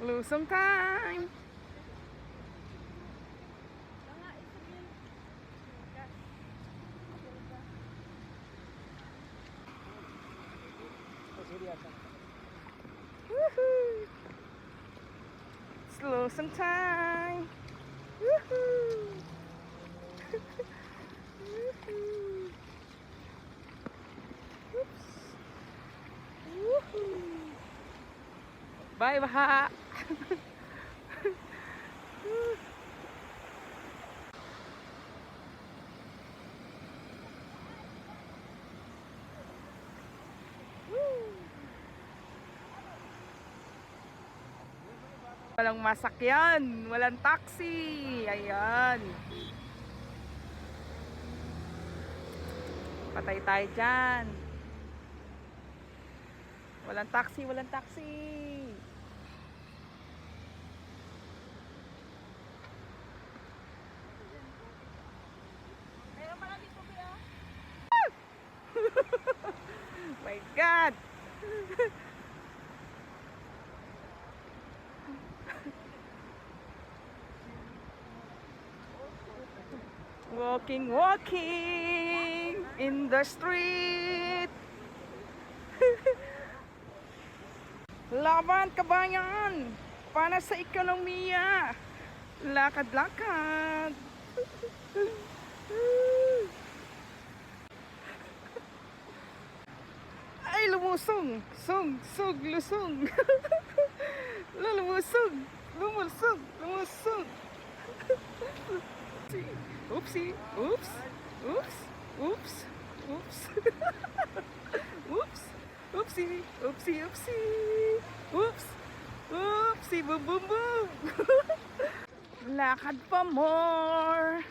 Lusong time! Woohoo! Slow some time! Woohoo! Woohoo! Oops! Woohoo! Bye, baha! Walang masakyan, walang taxi. Ayan. Patay tayo dyan. Walang taxi, walang taxi. Walking, walking in the street. Laban, kabayan! Para sa ekonomiya. Lakad-lakad. Lumusong! Song, sog, lusong! Lumusong! Lumusong! Lumusong! Oopsie! Oops! Oops! Oops! Oops! Oops! Oopsie! Oopsie! Oopsie! Oops! Oopsie! Boom! Boom! Boom! Lakad pa more!